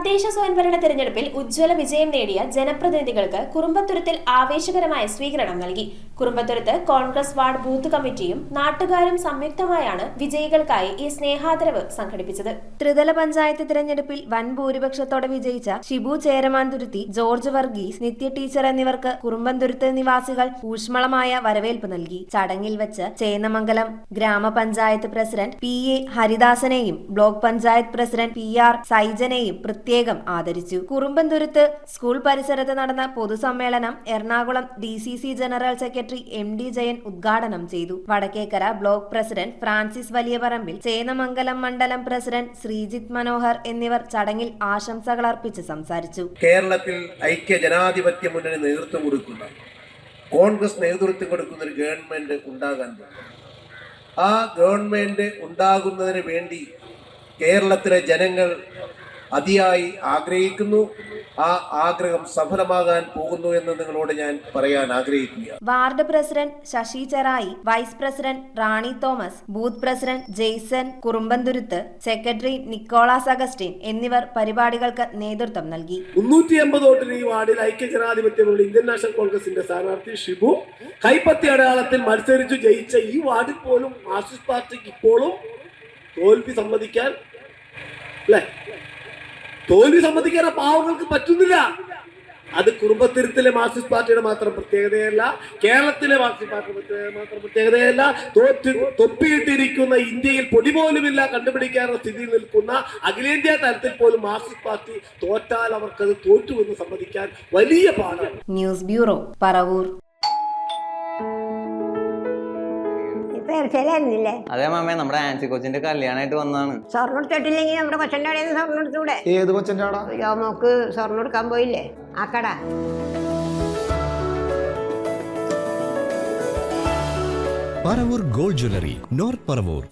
തദ്ദേശ സ്വയംഭരണ തെരഞ്ഞെടുപ്പിൽ ഉജ്ജ്വല വിജയം നേടിയ ജനപ്രതിനിധികൾക്ക് കുറുമ്പത്തുരത്തിൽ ആവേശകരമായ സ്വീകരണം നൽകി. കുറുമ്പത്തുരത്ത് കോൺഗ്രസ് വാർഡ് ബൂത്ത് കമ്മിറ്റിയും നാട്ടുകാരും സംയുക്തമായാണ് വിജയികൾക്കായി ഈ സ്നേഹാദരവ് സംഘടിപ്പിച്ചത്. ത്രിതല പഞ്ചായത്ത് തിരഞ്ഞെടുപ്പിൽ വൻ ഭൂരിപക്ഷത്തോടെ വിജയിച്ച ഷിബു ചേരമാൻ തുരുത്തി ജോർജ് വർഗീസ് നിത്യ ടീച്ചർ എന്നിവർക്ക് കുറുമ്പന്തുരുത്ത് നിവാസികൾ ഊഷ്മളമായ വരവേൽപ്പ് നൽകി. ചടങ്ങിൽ വെച്ച് ചേന്നമംഗലം ഗ്രാമപഞ്ചായത്ത് president P A ഹരിദാസനെയും block panchayat president P R സൈജനെയും പ്രത്യേകം ആദരിച്ചു. കുറുമ്പന്തുരുത്ത് സ്കൂൾ പരിസരത്ത് നടന്ന പൊതുസമ്മേളനം Ernakulam D C C general secretary M D Jayan ഉദ്ഘാടനം ചെയ്തു. Vadakkekara block president Francis Valiyaparambil ചേനമംഗലം മണ്ഡലം പ്രസിഡന്റ് ശ്രീജിത് മനോഹർ എന്നിവർ ചടങ്ങിൽ ആശംസകൾ അർപ്പിച്ച് സംസാരിച്ചു. കേരളത്തിൽ ഐക്യ ജനാധിപത്യ മുന്നണി നേതൃത്വം കൊടുക്കുന്ന കോൺഗ്രസ് നേതൃത്വം കൊടുക്കുന്ന ഒരു ഗവൺമെന്റ് ഉണ്ടാകാൻ ആ ഗവൺമെന്റ് ഉണ്ടാകുന്നതിന് വേണ്ടി കേരളത്തിലെ ജനങ്ങൾ അതിയായി ആഗ്രഹിക്കുന്നു. ആ ആഗ്രഹം സഫലമാകാൻ പോകുന്നു എന്ന് നിങ്ങളോട് ഞാൻ പറയാൻ ആഗ്രഹിക്കുക ward president Sasi Cherai vice president Rani Thomas booth president Jaison Kurumbanthuruth secretary Nicholas Augustine എന്നിവർ പരിപാടികൾക്ക് നേതൃത്വം നൽകി. മുന്നൂറ്റി എൺപത് വോട്ടിന് ഈ വാർഡിൽ ഐക്യ ജനാധിപത്യമുള്ള ഇന്ത്യൻ നാഷണൽ കോൺഗ്രസിന്റെ സ്ഥാനാർത്ഥി ഷിബു കൈപ്പത്തി അടയാളത്തിൽ മത്സരിച്ചു ജയിച്ച ഈ വാർഡിൽ പോലും മാർക്സിസ്റ്റ് പാർട്ടിക്ക് ഇപ്പോഴും തോൽവി സമ്മതിക്കാൻ അല്ലെ? തോൽവി സമ്മതിക്കാൻ പാവങ്ങൾക്ക് പറ്റുന്നില്ല. അത് കുടുംബത്തിരുത്തിലെ മാർക്സിസ്റ്റ് പാർട്ടിയുടെ മാത്രം പ്രത്യേകതയല്ല കേരളത്തിലെ മാർക്സിസ്റ്റ് പാർട്ടിയുടെ മാത്രം പ്രത്യേകതയല്ല തോറ്റ് തൊപ്പിയിട്ടിരിക്കുന്ന ഇന്ത്യയിൽ പൊടി പോലുമില്ല കണ്ടുപിടിക്കാനുള്ള സ്ഥിതിയിൽ നിൽക്കുന്ന അഖിലേന്ത്യാ തലത്തിൽ പോലും മാർക്സിസ്റ്റ് പാർട്ടി തോറ്റാൽ അവർക്കത് തോറ്റുവെന്ന് സമ്മതിക്കാൻ വലിയ പാടാണ് ന്യൂസ് ബ്യൂറോ പറവൂർ. ഇറച്ചിയിലായിരുന്നില്ലേ അതെ മാമേ നമ്മുടെ ആൻസി കൊച്ചിന്റെ കല്യാണമായിട്ട് വന്നാണ് സ്വർണം എടുത്തിട്ടില്ലെങ്കിൽ നമ്മുടെ കൊച്ചന്റെ നിന്ന് സ്വർണം എടുത്തൂടെ ഏത് കൊച്ചന്റെ ആടാ യോമോക്ക് സ്വർണം എടുക്കാൻ പോയില്ലേ? ആ കട. Paravur gold jewellery north Paravur.